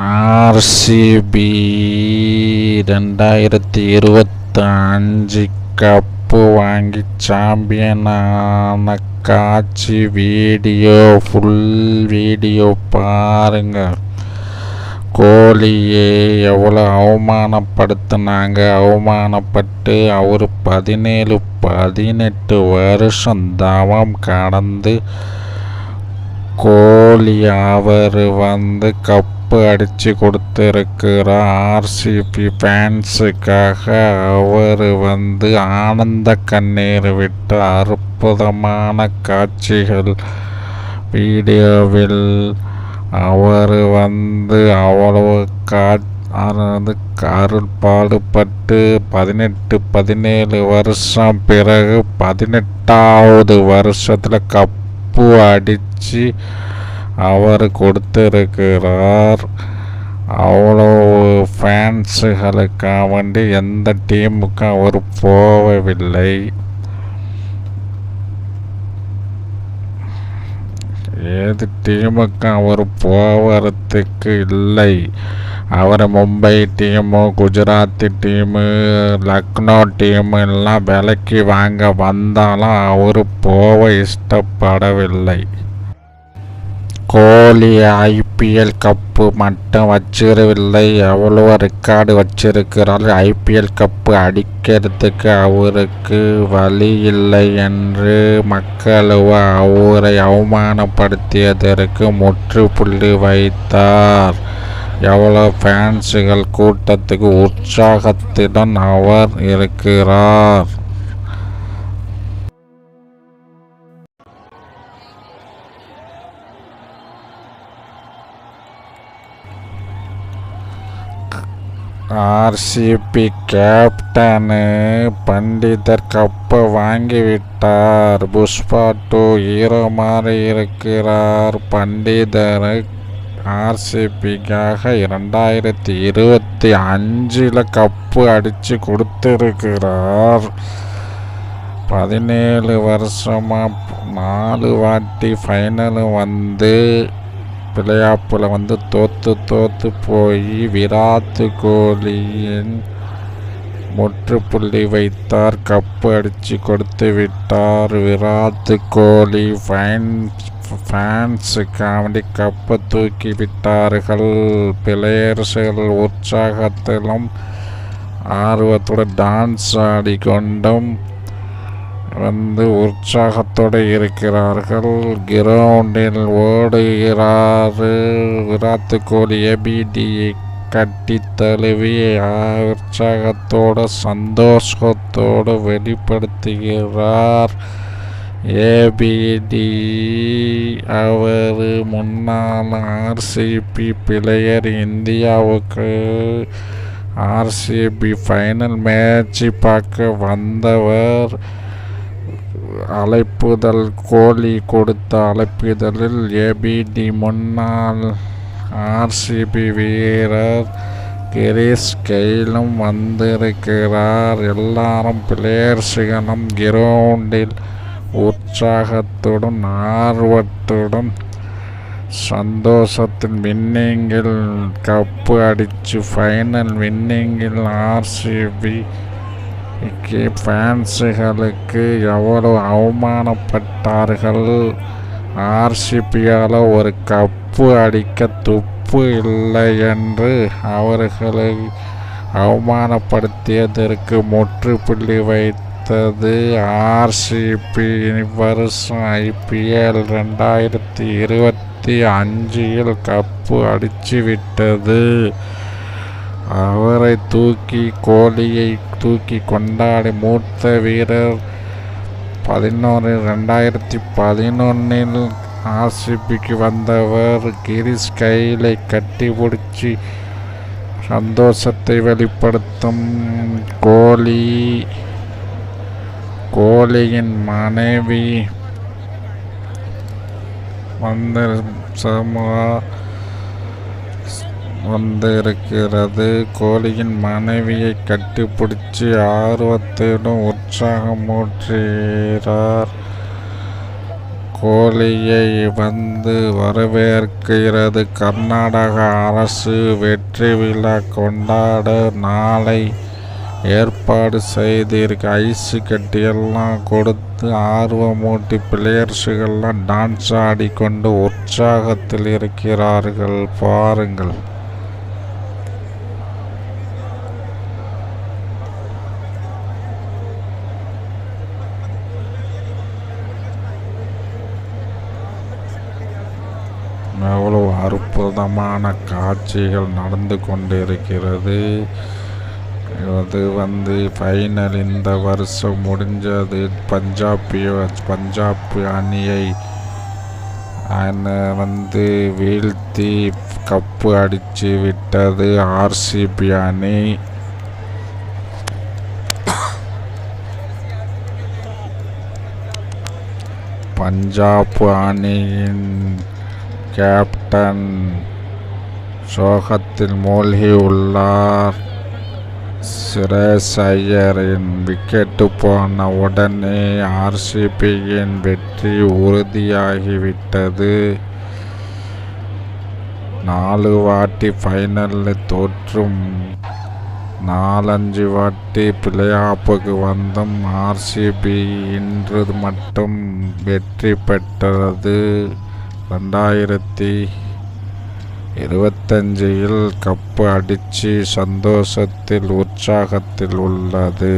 RCB ரெண்டாயிரத்தி இருபத்தி அஞ்சு கப்பு வாங்கி சாம்பியனான காட்சி வீடியோ ஃபுல் வீடியோ பாருங்கள் கோலியை எவ்வளோ அவமானப்படுத்தினாங்க. அவமானப்பட்டு அவர் பதினேழு பதினெட்டு வருஷம் தவம் கடந்து கோலி அவர் வந்து கப்பு அடித்து கொடுத்துருக்கிறார் ஆர்சிபி ஃபேன்ஸுக்காக அவர் வந்து ஆனந்த கண்ணீர் விட்டு அற்புதமான காட்சிகள். வீடியோவில் அவர் வந்து அவ்வளவு கா வந்து அருள் பாடுபட்டு பதினெட்டு பதினேழு வருஷம் பிறகு பதினெட்டாவது வருஷத்தில் கப்பு அடித்து அவர் கொடுத்துருக்கிறார். அவ்வளோ ஃபேன்ஸுகளுக்காக வேண்டி எந்த டீமுக்கும் அவர் போகவில்லை. ஏது டீமுக்கு அவர் போகிறதுக்கு இல்லை. அவர் Mumbai team Gujarat team Lucknow team எல்லாம் விலைக்கு வாங்க வந்தாலும் அவர் போக இஷ்டப்படவில்லை. கோலி ஐபிஎல் கப்பு மட்டும் வச்சிடவில்லை. எவ்வளோ ரெக்கார்டு வச்சிருக்கிறார் ஐபிஎல் கப்பு அடிக்கிறதுக்கு அவருக்கு வழி இல்லை என்று மக்கள் அவரை அவமானப்படுத்தியதற்கு முற்றுப்புள்ளி வைத்தார். எவ்வளோ ஃபேன்ஸுகள் கூட்டத்துக்கு உற்சாகத்துடன் அவர் இருக்கிறார். ஆர்சிபி கேப்டனு பண்டிதர் கப்பை வாங்கிவிட்டார். புஷ்பா டூ ஹீரோ மாதிரி இருக்கிறார் பண்டிதர் ஆர்சிபிக்காக இரண்டாயிரத்தி இருபத்தி அஞ்சில் கப்பு அடித்து கொடுத்துருக்கிறார். பதினேழு வருஷமாக நாலு வாட்டி ஃபைனலு வந்து பிளேஆப்பில் வந்து தோற்று தோற்று போய் விராட் கோலியின் முற்றுப்புள்ளி வைத்தார். கப்பு அடித்து கொடுத்து விட்டார். Virat Kohli fans fans comedy கப்பை தூக்கி விட்டார்கள். பிளேயர்ஸ்கள் உற்சாகத்திலும் ஆர்வத்துடன் டான்ஸ் ஆடிக்கொண்டும் வந்து உற்சாகத்தோடு இருக்கிறார்கள். கிரவுண்டில் ஓடுகிறார். விராட் கோலி ஏபிடியை கட்டி தழுவி உற்சாகத்தோடு சந்தோஷத்தோடு வெளிப்படுத்துகிறார். ஏபிடி அவர் முன்னாள் ஆர்சிபி பிளேயர் இந்தியாவுக்கு ஆர்சிபி ஃபைனல் மேட்ச் பார்க்க வந்தவர். அழைப்புதல் கோலி கொடுத்த அழைப்புதலில் ஏபிடி முன்னாள் ஆர்சிபி வீரர் கிரீஷ் கெயிலும் வந்திருக்கிறார். எல்லாரும் பிளேயர்ஸுகளும் கிரவுண்டில் உற்சாகத்துடன் ஆர்வத்துடன் சந்தோஷத்தின் வின்னிங்கில் கப்பு அடித்து ஃபைனல் வின்னிங்கில் ஆர்சிபி ஃபேன்ஸுகளுக்கு எவ்வளோ அவமானப்பட்டார்கள்? ஆர்சிபியால் ஒரு கப்பு அடிக்க துப்பு இல்லை என்று அவர்களை அவமானப்படுத்தியதற்கு முற்றுப்புள்ளி வைத்தது ஆர்சிபி வருஷம் ஐபிஎல் ரெண்டாயிரத்தி இருபத்தி அஞ்சில் கப்பு அடித்து விட்டது அவரை தூக்கி கோலியை தூக்கி கொண்டாடி மூத்த வீரர் பதினொன்று ரெண்டாயிரத்தி பதினொன்னில் ஆர்சிபிக்கு வந்தவர் கிரிஷ் கையிலை கட்டி பிடிச்சி சந்தோஷத்தை வெளிப்படுத்தும் கோலி கோலியின் மனைவி வந்த சமூக வந்து இருக்கிறது மனைவியை கட்டிப்பிடிச்சு ஆர்வத்துடன் உற்சாகமூற்றுகிறார் கோழியை வந்து வரவேற்கிறது. கர்நாடக அரசு வெற்றி விழா கொண்டாட நாளை ஏற்பாடு செய்திருக்கு. ஐஸு கட்டியெல்லாம் கொடுத்து ஆர்வமூட்டி பிளேயர்ஸுகள்லாம் டான்ஸ் ஆடிக்கொண்டு உற்சாகத்தில் இருக்கிறார்கள். பாருங்கள். எவ்வளவு அற்புதமான காட்சிகள் நடந்து கொண்டிருக்கிறது. அது வந்து ஃபைனல் இந்த வருஷம் முடிஞ்சது. பஞ்சாப் பஞ்சாப் அணியை வந்து வீழ்த்தி கப்பு அடித்து விட்டது ஆர்சிபி அணி. பஞ்சாப் அணியின் கேப்டன் சோகத்தில் மூழ்கி உள்ளார் சுரேஷ் ஐயரின் விக்கெட்டு போன உடனே ஆர்சிபியின் வெற்றி உறுதியாகிவிட்டது. நாலு வாட்டி ஃபைனலில் தோற்றும் நாலஞ்சு வாட்டி பிளே வந்தும் ஆர்சிபி இன்று மட்டும் வெற்றி பெற்றது. ரெண்டாயிரத்தி இருபத்தஞ்சில் கப்பு அடித்து சந்தோஷத்தில் உற்சாகத்தில் உள்ளது.